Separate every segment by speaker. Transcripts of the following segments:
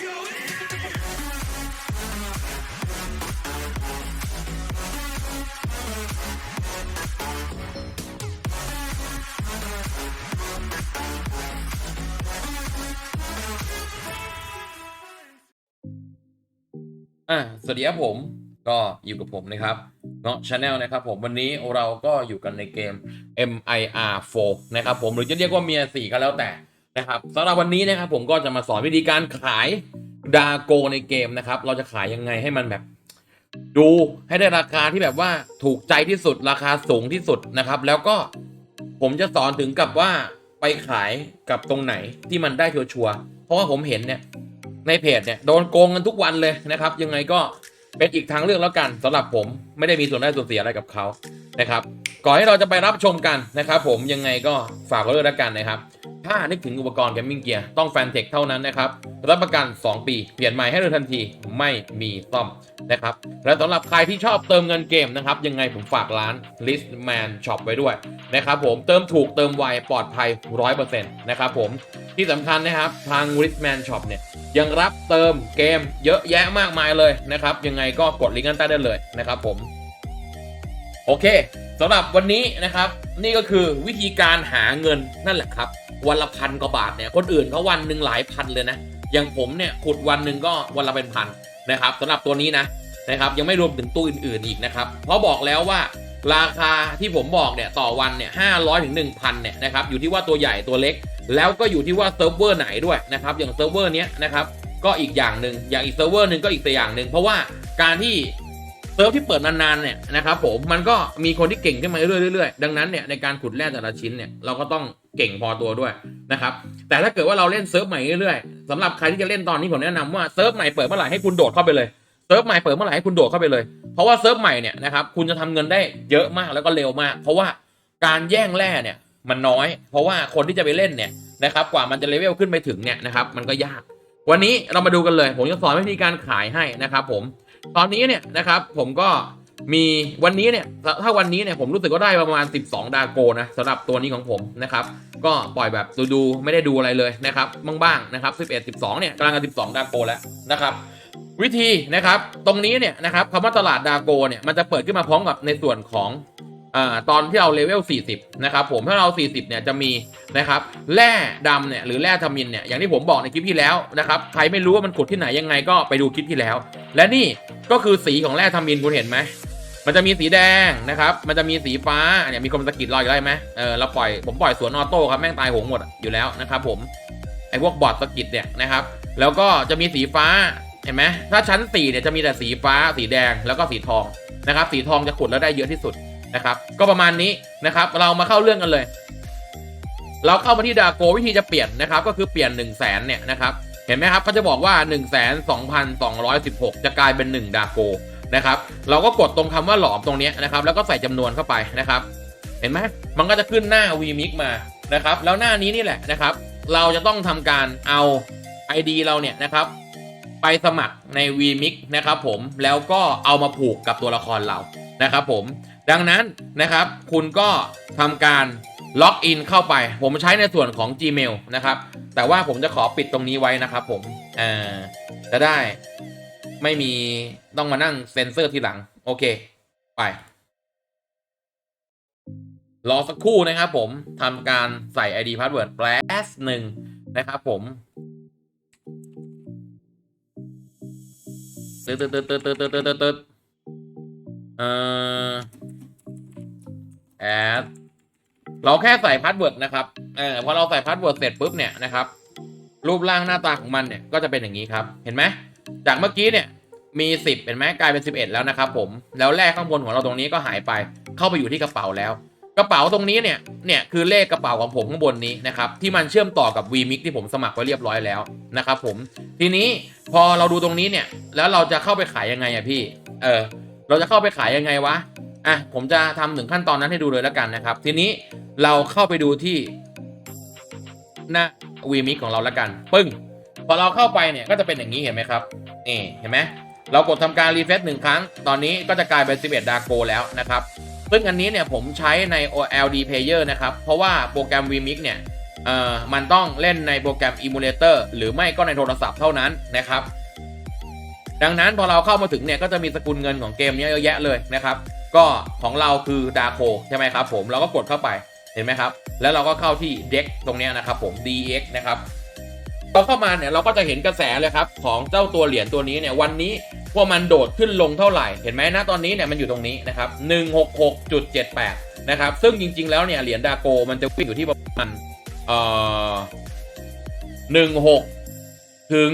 Speaker 1: อ่าสวัสดีครับผมก็อยู่กับผมนะครับเนาะชาแนลนะครับผมวันนี้เราก็อยู่กันในเกม MIR4 นะครับผมหรือจะเรียกว่าเมียสีก็แล้วแต่ นะครับสำหรับวันนี้นะครับผมก็จะมาสอนวิธีการขายดาโกในเกมนะครับ เราจะขายยังไงให้มันแบบ ดูให้ได้ราคาที่แบบว่าถูกใจที่สุดราคาสูงที่สุดนะครับ แล้วก็ผมจะสอนถึงกับว่าไปขายกับตรงไหนที่มันได้ชัวร์เพราะว่าผมเห็นเนี่ยในเพจเนี่ยโดนโกงกันทุกวันเลยนะครับ ยังไงก็เป็นอีกทางเลือกแล้วกันสำหรับผมไม่ได้มีส่วนได้ส่วนเสียอะไรกับเขานะครับก่อนที่เราจะไปรับชมกันนะครับ ผมยังไงก็ฝากไว้ด้วยแล้วกันนะครับ ถ้านึกถึงอุปกรณ์ Gaming Gear ต้องแฟนเทคเท่านั้นนะครับ รับประกัน 2 ปี เปลี่ยนใหม่ให้เลยทันทีไม่มีซ่อมนะครับ และสำหรับใครที่ชอบเติมเงินเกมนะครับ ยังไงผมฝากร้าน Listman Shop ไว้ด้วยนะครับผมเติมถูกเติมไวปลอดภัย 100%นะครับผมที่สำคัญนะครับทาง Listman Shop เนี่ยยังรับเติมเกมเยอะแยะมากมายเลยนะครับ ยังไงก็กดลิงก์ด้านใต้ได้เลยนะครับผมโอเคสำหรับวันนี้นะครับ นี่ก็คือวิธีการหาเงินนั่นแหละครับ วันละพันกว่าบาทเนี่ยคนอื่นเขาวันหนึ่งหลายพันเลยนะอย่างผมเนี่ยขุดวันหนึ่งก็วันละเป็นพันนะครับสำหรับตัวนี้นะนะครับยังไม่รวมถึงตู้อื่นๆอีกนะครับเพราะบอกแล้วว่าราคาที่ผมบอกเนี่ยต่อวันเนี่ยห้าร้อยถึงหนึ่งพันเนี่ยนะครับอยู่ที่ว่าตัวใหญ่ตัวเล็ก แล้วก็อยู่ที่ว่าเซิร์ฟเวอร์ไหนด้วยนะครับอย่างเซิร์ฟเวอร์เนี้ยนะครับก็อีกอย่างหนึ่งอย่างอีกเซิร์ฟเวอร์หนึ่งก็อีกตัวอย่างหนึ่งเพราะว่าการที่เซิร์ฟที่เปิดนานๆเนี่ยนะครับผมมันก็มีคนที่เก่งขึ้นมาเรื่อยๆดังนั้นเนี่ยในการขุดแร่แต่ละชิ้นเนี่ยเราก็ต้อง เก่งพอตัวด้วยนะครับแต่ถ้าเกิดว่าเราเล่นเซิร์ฟใหม่เรื่อยๆสำหรับใครที่จะเล่นตอนนี้ผมแนะนำว่าเซิร์ฟใหม่เปิดเมื่อไหร่ให้คุณโดดเข้าไปเลยเซิร์ฟใหม่เปิดเมื่อไหร่ให้คุณโดดเข้าไปเลยเพราะว่าเซิร์ฟใหม่เนี่ยนะครับคุณจะทำเงินได้เยอะมากแล้วก็เร็วมาก เพราะว่าการแย่งแร่เนี่ยมันน้อย เพราะว่าคนที่จะไปเล่นเนี่ยนะครับกว่ามันจะเลเวลขึ้นไปถึงเนี่ยนะครับมันก็ยาก วันนี้เรามาดูกันเลย ผมจะสอนวิธีการขายให้นะครับผมตอนนี้เนี่ยนะครับผมก็ มีวันนี้เนี่ยถ้าวันนี้เนี่ยผมรู้สึกว่าได้ประมาณ 12 ดาโกนะสำหรับตัวนี้ของผมนะครับก็ปล่อยแบบดูๆไม่ได้ดูอะไรเลยนะครับบ้างๆนะครับ11 12เนี่ยกำลังจะ12 ดาโกแล้วนะครับวิธีนะครับตรงนี้เนี่ยนะครับคำว่าตลาดดาโกเนี่ยมันจะเปิดขึ้นมาพร้อมกับในส่วนของอ่าตอนที่เราเลเวล 40 นะครับผมถ้าเรา 40 เนี่ยจะมีนะครับแร่ดำเนี่ยหรือแร่ทามินเนี่ยอย่างที่ผมบอกในคลิปที่แล้วนะครับใครไม่รู้ว่ามันขุดที่ไหนยังไงก็ไปดูคลิปที่แล้ว และนี่ก็คือสีของแร่ทามินคุณเห็นไหม มันจะมีสีแดงนะครับ มันจะมีสีฟ้าเนี่ยมีคนสะกิดรอยอยู่ได้ไหมเออเราปล่อยผมปล่อยสวนออโต้ครับแม่งตายหงหมดอยู่แล้วนะครับผมไอ้พวกบอดสะกิดเนี่ยนะครับ แล้วก็จะมีสีฟ้าเห็นไหมถ้าชั้น4เนี่ยจะมีแต่สีฟ้า สีแดงแล้วก็สีทองนะครับ สีทองจะขุดแล้วได้เยอะที่สุดนะครับ ก็ประมาณนี้นะครับ เรามาเข้าเรื่องกันเลย เราเข้ามาที่ดาโกวิธีจะเปลี่ยนนะครับ ก็คือเปลี่ยน 1 0 0 0 0แสนเนี่ยนะครับเห็นไหมครับเขาจะบอกว่า 1 2 2 2 1 6 จะกลายเป็น 1 ดาโก นะครับ เราก็กดตรงคำว่าหลอมตรงนี้นะครับ แล้วก็ใส่จำนวนเข้าไปนะครับ เห็นไหมมันก็จะขึ้นหน้า vmix มานะครับ แล้วหน้านี้นี่แหละนะครับ เราจะต้องทำการเอา ID เราเนี่ยนะครับ ไปสมัครใน vmix นะครับ ผมแล้วก็เอามาผูกกับตัวละครเรานะครับ ผมดังนั้นนะครับ คุณก็ทำการล็อกอินเข้าไป ผมใช้ในส่วนของ Gmail นะครับ แต่ว่าผมจะขอปิดตรงนี้ไว้นะครับ ผมอ่าจะได้ ไม่มีต้องมานั่งเซ็นเซอร์ทีหลัง โอเค ไป รอสักครู่นะครับผมทำการใส่ ID password แป๊บหนึ่งนะครับผมตึ๊ดตึ๊ดตึ๊ดตึ๊ดตึ๊ดตึ๊ดตึ๊ดตึ๊ดตึ๊ดเอ่อแอดเราแค่ใส่พาสเวิร์ดนะครับ เออพอเราใส่พาสเวิร์ดเสร็จปุ๊บเนี่ยนะครับ รูปร่างหน้าตาของมันเนี่ยก็จะเป็นอย่างนี้ครับ เห็นไหม จากเมื่อกี้เนี่ยมี 10เห็นไหมกลายเป็น 11 แล้วนะครับผมแล้วแรกข้างบนของเราตรงนี้ก็หายไปเข้าไปอยู่ที่กระเป๋าแล้ว กระเป๋าตรงนี้เนี่ยเนี่ยคือเลขกระเป๋าของผมข้างบนนี้นะครับที่มันเชื่อมต่อกับ vmix ที่ผมสมัครไว้เรียบร้อยแล้วนะครับผมทีนี้พอเราดูตรงนี้เนี่ยแล้วเราจะเข้าไปขายยังไงอะพี่เออเราจะเข้าไปขายยังไงวะอะผมจะทำถึงขั้นตอนนั้นให้ดูเลยแล้วกันนะครับ ทีนี้เราเข้าไปดูที่หน้า vmix ของเราแล้วกัน ปึ้ง อเราเข้าไปเนี่ยก็จะเป็นอย่างนี้เห็นไหมครับนี่เห็นไหมเรากดทำการรีเฟซหนึ่งครั้ง ตอนนี้ก็จะกลายเป็น 11 ดาโกแล้วนะครับซึ่งอันนี้เนี่ยผมใช้ใน OLD Player นะครับ เพราะว่าโปรแกรม vmix เนี่ยเอ่อมันต้องเล่นในโปรแกรม Emulator หรือไม่ก็ในโทรศัพท์เท่านั้นนะครับ ดังนั้นพอเราเข้ามาถึงเนี่ยก็จะมีสกุลเงินของเกมเนี้เยอะแยะเลยนะครับ ก็ของเราคือดาโคใช่ไหมครับผมเราก็กดเข้าไปเห็นไหมครับ แล้วเราก็เข้าที่เด็กตรงนี้นะครับผม DX นะครับ พอเข้ามาเนี่ยเราก็จะเห็นกระแสเลยครับของเจ้าตัวเหรียญตัวนี้เนี่ยวันนี้ว่ามันโดดขึ้นลงเท่าไหร่เห็นไหมนะตอนนี้เนี่ยมันอยู่ตรงนี้นะครับ166.78นะครับซึ่งจริง ๆ แล้วเนี่ยเหรียญดาโกมันจะวิ่งอยู่ที่ประมาณเอ่อ16ถึง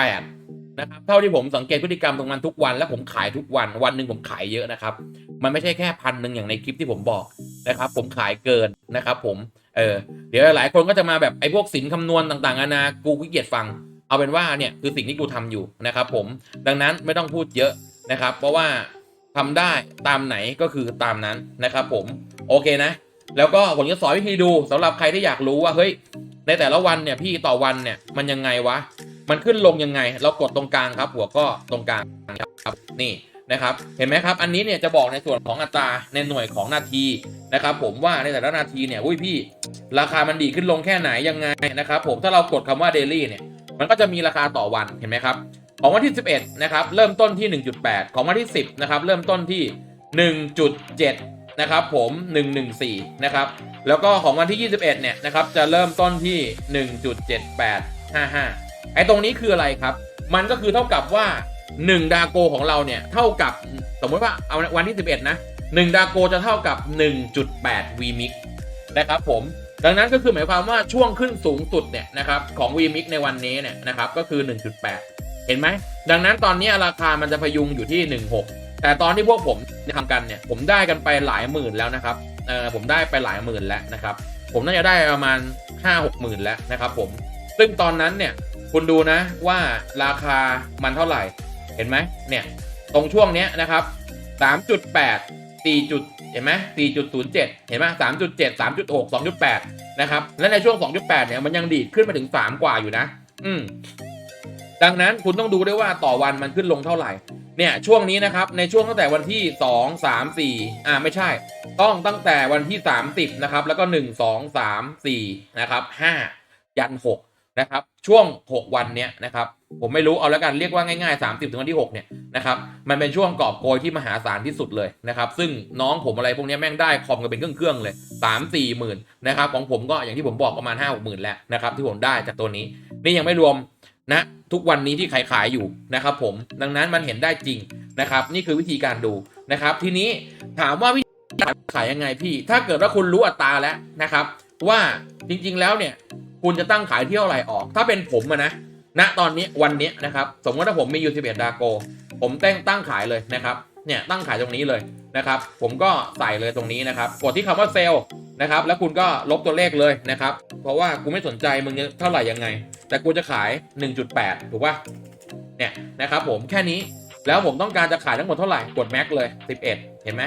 Speaker 1: 18นะครับเท่าที่ผมสังเกตพฤติกรรมตรงมันทุกวันและผมขายทุกวันวันหนึ่งผมขายเยอะนะครับ มันไม่ใช่แค่พันหนึ่งอย่างในคลิปที่ผมบอกนะครับ ผมขายเกินนะครับ ผม เออเดี๋ยวหลายคนก็จะมาแบบไอ้พวกสินคำนวณต่างๆนานากูขี้เกียจฟัง เอาเป็นว่าเนี่ยคือสิ่งที่กูทำอยู่นะครับผมดังนั้นไม่ต้องพูดเยอะนะครับ เพราะว่าทำได้ตามไหนก็คือตามนั้นนะครับผมโอเคนะ แล้วก็ผมจะสอนวิธีดูสำหรับใครที่อยากรู้ว่าเฮ้ยในแต่ละวันเนี่ยพี่ต่อวันเนี่ยมันยังไงวะ มันขึ้นลงยังไง เรากดตรงกลางครับ หัวก็ตรงกลางครับนี่ นะครับเห็นไหมครับอันนี้เนี่ยจะบอกในส่วนของอัตราในหน่วยของนาทีนะครับผมว่าในแต่ละนาทีเนี่ยอุ้ยพี่ ราคามันดีขึ้นลงแค่ไหนยังไงนะครับผมถ้าเรากดคำว่า daily เนี่ยมันก็จะมีราคาต่อวันเห็นไหมครับของวันที่ 11นะครับเริ่มต้นที่ 1.8 ของวันที่ 10นะครับเริ่มต้นที่ 1.7นะครับผม 114นะครับแล้วก็ของวันที่ 21เนี่ยนะครับจะเริ่มต้นที่ 1.7855ไอ้ตรงนี้คืออะไรครับ มันก็คือเท่ากับว่า 1ดาโกของเราเนี่ยเท่ากับสมมติว่าเอาวันที่ 11 นะ 1 ดาโกจะเท่ากับ 1.8 VMix นะครับผมดังนั้นก็คือหมายความว่าช่วงขึ้นสูงสุดเนี่ยนะครับของ VMix ในวันนี้เนี่ยนะครับก็คือ 1.8 เห็นไหม ดังนั้นตอนนี้ราคามันจะพยุงอยู่ที่ 16 แต่ตอนที่พวกผมทำกันเนี่ยผมได้กันไปหลายหมื่นแล้วนะครับเออผมได้ไปหลายหมื่นแล้วนะครับผมน่าจะได้ประมาณ 5 6หมื่นแล้วนะครับผมซึ่งตอนนั้นเนี่ยคุณดูนะว่าราคามันเท่าไหร่ เห็นไหมเนี่ยตรงช่วงเนี้ยนะครับ3.8 4จุดเห็นไหม4.07เห็นไหม3.7 3.6 2.8นะครับและในช่วง2.8เนี่ยมันยังดีดขึ้นมาถึง3กว่าอยู่นะ อืมดังนั้นคุณต้องดูด้วยว่าต่อวันมันขึ้นลงเท่าไหร่ เนี่ยช่วงนี้นะครับในช่วงตั้งแต่วันที่ 2 3 4 อ่าไม่ใช่ ต้องตั้งแต่วันที่ 30 นะครับ แล้วก็ 1 2 3 4 นะครับ 5 ยัน 6 นะครับ ช่วง 6 วันเนี้ยนะครับ ผมไม่รู้เอาแล้วกันเรียกว่าง่ายๆ 30ถึงวันที่6เนี่ยนะครับมันเป็นช่วงกอบโกยที่มหาศาลที่สุดเลยนะครับซึ่งน้องผมอะไรพวกนี้แม่งได้คอมกันเป็นเครื่องๆเลย 3 4หมื่นนะครับของผมก็อย่างที่ผมบอกประมาณ 5 6หมื่นแล้วนะครับที่ผมได้จากตัวนี้ นี่ยังไม่รวมนะทุกวันนี้ที่ขายขายอยู่นะครับผมดังนั้นมันเห็นได้จริงนะครับนี่คือวิธีการดูนะครับทีนี้ถามว่าวิธีการขายยังไงพี่ ถ้าเกิดว่าคุณรู้อัตราแล้วนะครับว่าจริงๆแล้วเนี่ยคุณจะตั้งขายที่เท่าไหร่ออก ถ้าเป็นผมนะ ณตอนนี้วันนี้นะครับ สมมติถ้าผมมีอยู่11 ดาโกผมแต่งตั้งขายเลยนะครับ เนี่ยตั้งขายตรงนี้เลยนะครับ ผมก็ใส่เลยตรงนี้นะครับ กดที่คำว่าเซลล์นะครับ แล้วคุณก็ลบตัวเลขเลยนะครับ เพราะว่ากูไม่สนใจมึงจะเท่าไหร่ยังไง แต่กูจะขาย 1.8 ถูกป่ะ เนี่ยนะครับผมแค่นี้ แล้วผมต้องการจะขายทั้งหมดเท่าไหร่ กดแม็กเลย 11 เห็นไหม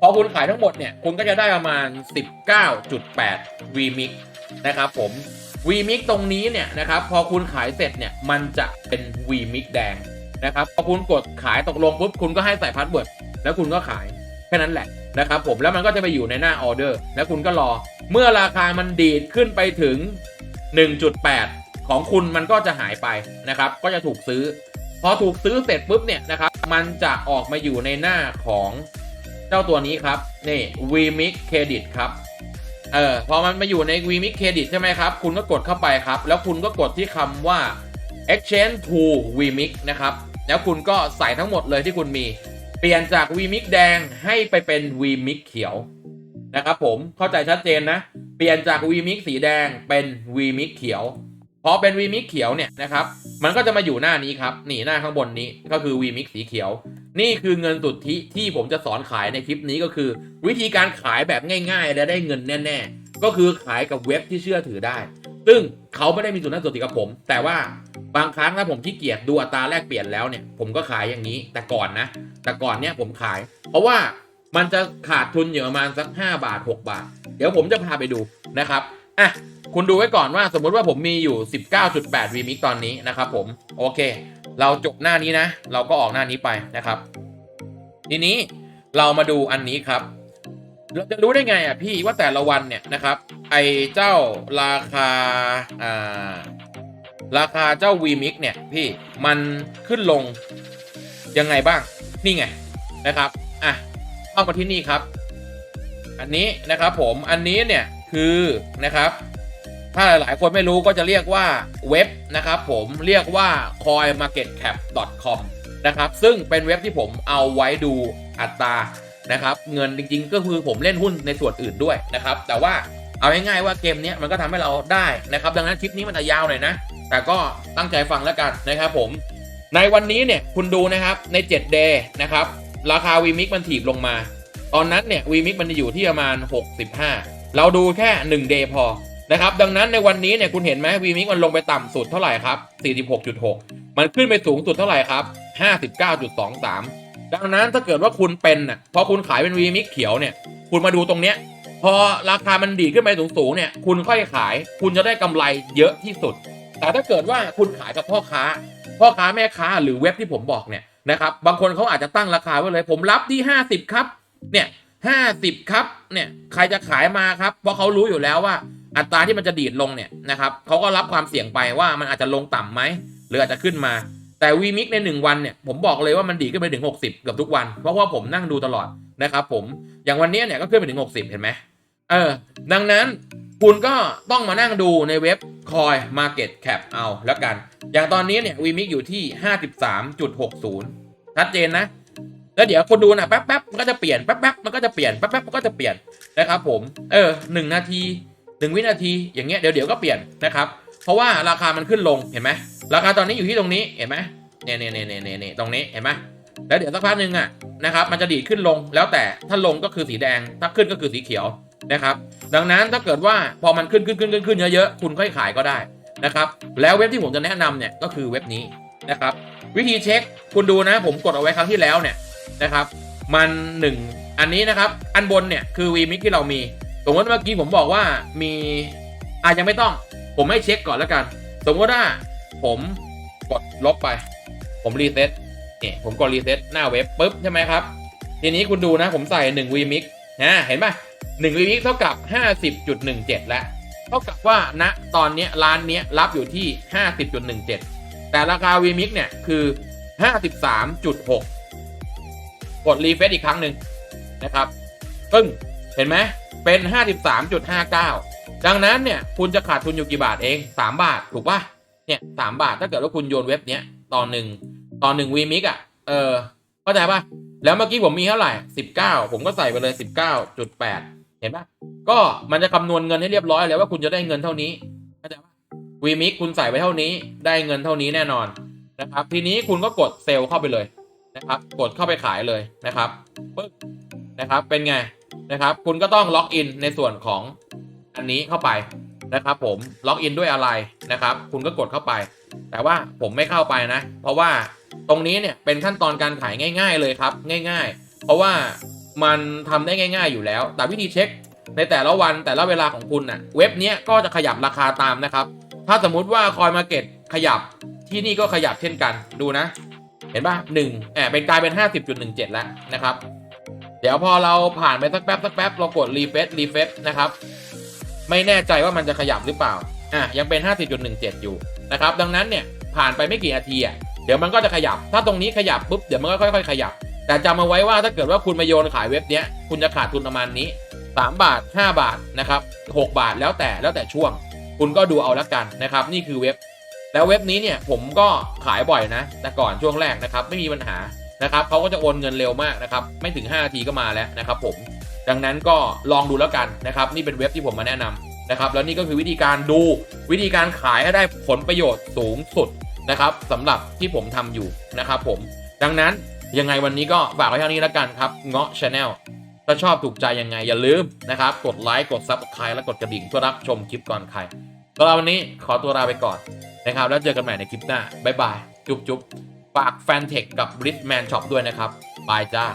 Speaker 1: พอคุณขายทั้งหมดเนี่ย คุณก็จะได้ประมาณ 19.8 VMix นะครับผม VMix ตรงนี้เนี่ยนะครับพอคุณขายเสร็จเนี่ยมันจะเป็น VMix แดงนะครับพอคุณกดขายตกลงปุ๊บคุณก็ให้ใส่พาสเวิร์ดแล้วคุณก็ขายแค่นั้นแหละนะครับผมแล้วมันก็จะไปอยู่ในหน้าออเดอร์ แล้วคุณก็รอ เมื่อราคามันดีดขึ้นไปถึง 1.8 ของคุณมันก็จะหายไปนะครับ ก็จะถูกซื้อ พอถูกซื้อเสร็จปุ๊บเนี่ยนะครับ มันจะออกมาอยู่ในหน้าของเจ้าตัวนี้ครับ นี่ VMix Credit ครับ เออพอมันมาอยู่ใน VMix Credit ใช่ไหมครับ คุณก็กดเข้าไปครับ แล้วคุณก็กดที่คำว่า Exchange to VMix นะครับ แล้วคุณก็ใส่ทั้งหมดเลยที่คุณมี เปลี่ยนจาก VMix แดงให้ไปเป็น VMix เขียวนะครับผมเข้าใจชัดเจนนะ เปลี่ยนจาก VMix สีแดงเป็น VMix เขียวพอเป็น VMix เขียวเนี่ยนะครับ มันก็จะมาอยู่หน้านี้ครับ นี่หน้าข้างบนนี้ก็คือ VMix สีเขียว นี่คือเงินสุทธิที่ผมจะสอนขายในคลิปนี้ก็คือ วิธีการขายแบบง่าย ๆ และได้เงินแน่ๆ ก็คือขายกับเว็บที่เชื่อถือได้ ซึ่งเขาไม่ได้มีส่วนนั้นส่วนติกับผม แต่ว่าบางครั้งถ้าผมขี้เกียจดูอัตราแลกเปลี่ยนแล้วเนี่ยผมก็ขายอย่างนี้แต่ก่อนนะ แต่ก่อนเนี่ยผมขาย เพราะว่ามันจะขาดทุนอยู่ประมาณสัก 5 บาท 6 บาท เดี๋ยวผมจะพาไปดูนะครับอะคุณดูไว้ก่อนว่าสมมุติว่าผมมีอยู่ 19.8 VMix ตอนนี้นะครับผม โอเค เราจบหน้านี้นะ เราก็ออกหน้านี้ไปนะครับ ทีนี้เรามาดูอันนี้ครับ เราจะรู้ได้ไงอะพี่ว่าแต่ละวันเนี่ยนะครับไอเจ้าราคาอ่าราคาเจ้า v m i x เนี่ยพี่มันขึ้นลงยังไงบ้างนี่ไงนะครับอะเข้ามาที่นี่ครับ อันนี้นะครับผมอันนี้เนี่ยคือนะครับ ถ้าหลาย ๆ คนไม่รู้ก็จะเรียกว่าเว็บนะครับผมเรียกว่า coinmarketcap.com นะครับซึ่งเป็นเว็บที่ผมเอาไว้ดูอัตรานะครับเงินจริง ๆ ก็คือผมเล่นหุ้นในส่วนอื่นด้วยนะครับแต่ว่าเอาง่ายๆว่าเกมนี้มันก็ทำให้เราได้นะครับดังนั้นคลิปนี้มันจะยาวหน่อยนะ แต่ก็ตั้งใจฟังแล้วกันนะครับผมในวันนี้เนี่ยคุณดูนะครับใน 7 day นะครับราคา v m i x มันถีบลงมา ตอนนั้นเนี่ย v m i x มันจะอยู่ที่ประมาณ 65 เราดูแค่ 1 day พอ นะครับดังนั้นในวันนี้เนี่ยคุณเห็นไหม v m i x มันลงไปต่ำสุดเท่าไหร่ครับ 46.6 มันขึ้นไปสูงสุดเท่าไหร่ครับ 59.23 ดังนั้นถ้าเกิดว่าคุณเป็นน่ะพอคุณขายเป็น v m i x เขียวเนี่ยคุณมาดูตรงเนี้ยพอราคามันดีขึ้นไปสูงๆเนี่ยคุณค่อยขาย คุณจะได้กำไรเยอะที่สุด แต่ถ้าเกิดว่าคุณขายกับพ่อค้า พ่อค้าแม่ค้าหรือเว็บที่ผมบอกเนี่ยนะครับบางคนเขาอาจจะตั้งราคาไว้เลย ผมรับที่ 50 ครับเนี่ย50 ครับเนี่ยใครจะขายมาครับเพราะเขารู้อยู่แล้วว่า อัตราที่มันจะดีดลงเนี่ยนะครับเขาก็รับความเสี่ยงไปว่ามันอาจจะลงต่ำไหมหรืออาจจะขึ้นมา แต่วีมิกใน 1 วันเนี่ยผมบอกเลยว่ามันดีขึ้นไปถึง 60 เกือบทุกวัน เพราะว่าผมนั่งดูตลอดนะครับผมอย่างวันนี้เนี่ยก็ขึ้นไปถึง 60 เห็นไหมเออดังนั้นคุณก็ต้องมานั่งดูในเว็บ Coin Market Cap เอาแล้วกัน อย่างตอนนี้เนี่ยวีมิกอยู่ที่ 53.60ชัดเจนนะแล้วเดี๋ยวคนดูนะแป๊บแป๊บมันก็จะเปลี่ยนแป๊บแป๊บมันก็จะเปลี่ยนแป๊บแป๊บมันก็จะเปลี่ยนนะครับผมเออหนึ่งนาที หนึ่งวินาทีอย่างเงี้ยเดี๋ยวเดี๋ยวก็เปลี่ยนนะครับเพราะว่าราคามันขึ้นลงเห็นไหมราคาตอนนี้อยู่ที่ตรงนี้เห็นไหมเนี่ยเนี่ยเนี่ยเนี่ยเนี่ยตรงนี้เห็นไหมแล้วเดี๋ยวสักพักหนึ่งอะนะครับมันจะดีดขึ้นลงแล้วแต่ถ้าลงก็คือสีแดงถ้าขึ้นก็คือสีเขียวนะครับดังนั้นถ้าเกิดว่าพอมันขึ้นขึ้นขึ้นขึ้นขึ้นเยอะๆคุณค่อยขายก็ได้นะครับแล้วเว็บที่ผมจะแนะนำเนี่ยก็คือเว็บนี้นะครับวิธีเช็คคุณดูนะผมกดเอาไว้ครั้งที่แล้วเนี่ยนะครับมันหนึ่งอันนี้นะครับอันบนเนี่ยคือวีมิกที่เรามี สมมติเมื่อกี้ผมบอกว่ามีอายังไม่ต้อง ผมให้เช็คก่อนแล้วกัน สมมติว่าผมกดลบไป ผมรีเซ็ตเนี่ยผมกดรีเซ็ตหน้าเว็บปุ๊บใช่ไหมครับ ทีนี้คุณดูนะผมใส่1 v m i x นะเห็นป่ะ1 v m i x เท่ากับ 50.17 แล้ว เท่ากับว่าณตอนนี้ร้านเนี้ยรับอยู่ที่ 50.17 แต่ราคา v m i x เนี่ยคือ 53.6 กดรีเฟซอีกครั้งหนึ่งนะครับปึ้ง เห็นไหมเป็น 53.59 ดังนั้นเนี่ยคุณจะขาดทุนอยู่กี่บาทเอง 3 บาทถูกปะเนี่ย3บาทถ้าเกิดว่าคุณโยนเว็บเนี้ยตอนหนึ่งตอนหนึ่งวีมิกอะเออเข้าใจปะแล้วเมื่อกี้ผมมีเท่าไหร่ 19 ผมก็ใส่ไปเลย 19.8 เห็นปะก็มันจะคำนวณเงินให้เรียบร้อยแล้วว่าคุณจะได้เงินเท่านี้เข้าใจปะวีมิกคุณใส่ไปเท่านี้ได้เงินเท่านี้แน่นอนนะครับทีนี้คุณก็กดเซลล์เข้าไปเลยนะครับ กดเข้าไปขายเลยนะครับปึ๊บนะครับเป็นไง นะครับ คุณก็ต้องล็อกอินในส่วนของอันนี้เข้าไปนะครับผมล็อกอินด้วยอะไรนะครับ คุณก็กดเข้าไป แต่ว่าผมไม่เข้าไปนะ เพราะว่าตรงนี้เนี่ยเป็นขั้นตอนการขายง่าย ๆ เลยครับ ง่าย ๆ เพราะว่ามันทำได้ง่าย ๆ อยู่แล้ว แต่วิธีเช็คในแต่ละวันแต่ละเวลาของคุณน่ะเว็บนี้ก็จะขยับราคาตามนะครับ ถ้าสมมุติว่าคอยมาเก็ตขยับที่นี่ก็ขยับเช่นกันดูนะ เห็นป่ะหนึ่งแอบเป็นกลายเป็น 50.17 แล้วนะครับ เดี๋ยวพอเราผ่านไปสักแป๊บสักแป๊บเรากดรีเฟซรีเฟซนะครับ ไม่แน่ใจว่ามันจะขยับหรือเปล่าอะยังเป็น 50.17 อยู่นะครับ ดังนั้นเนี่ยผ่านไปไม่กี่นาทีอะเดี๋ยวมันก็จะขยับ ถ้าตรงนี้ขยับปุ๊บเดี๋ยวมันก็ค่อยๆ ขยับ แต่จำเอาไว้ว่าถ้าเกิดว่าคุณมาโยนขายเว็บเนี้ยคุณจะขาดทุนประมาณนี้ 3 บาท 5 บาทนะครับ6บาทแล้วแต่แล้วแต่ช่วง คุณก็ดูเอาละกันนะครับ นี่คือเว็บ แล้วเว็บนี้เนี่ยผมก็ขายบ่อยนะ แต่ก่อนช่วงแรกนะครับ ไม่มีปัญหา นะครับเขาก็จะโอนเงินเร็วมากนะครับไม่ถึง5นาทีก็มาแล้วนะครับผมดังนั้นก็ลองดูแล้วกันนะครับนี่เป็นเว็บที่ผมมาแนะนำนะครับแล้วนี่ก็คือวิธีการดูวิธีการขายให้ได้ผลประโยชน์สูงสุดนะครับสำหรับที่ผมทำอยู่นะครับผมดังนั้นยังไงวันนี้ก็ฝากไว้เท่านี้แล้วกันครับเงาะชาแนลถ้าชอบถูกใจยังไงอย่าลืมนะครับ กดไลค์กดซับสไครต์และกดกระดิ่งเพื่อรับชมคลิปก่อนใครสำหรับวันนี้ขอตัวลาไปก่อนนะครับ แล้วเจอกันใหม่ในคลิปหน้าบ๊ายบาย จุ๊บจุ๊บ ฝากแฟนเทคกับ r i t Man Shop ด้วยนะครับ บายจ้า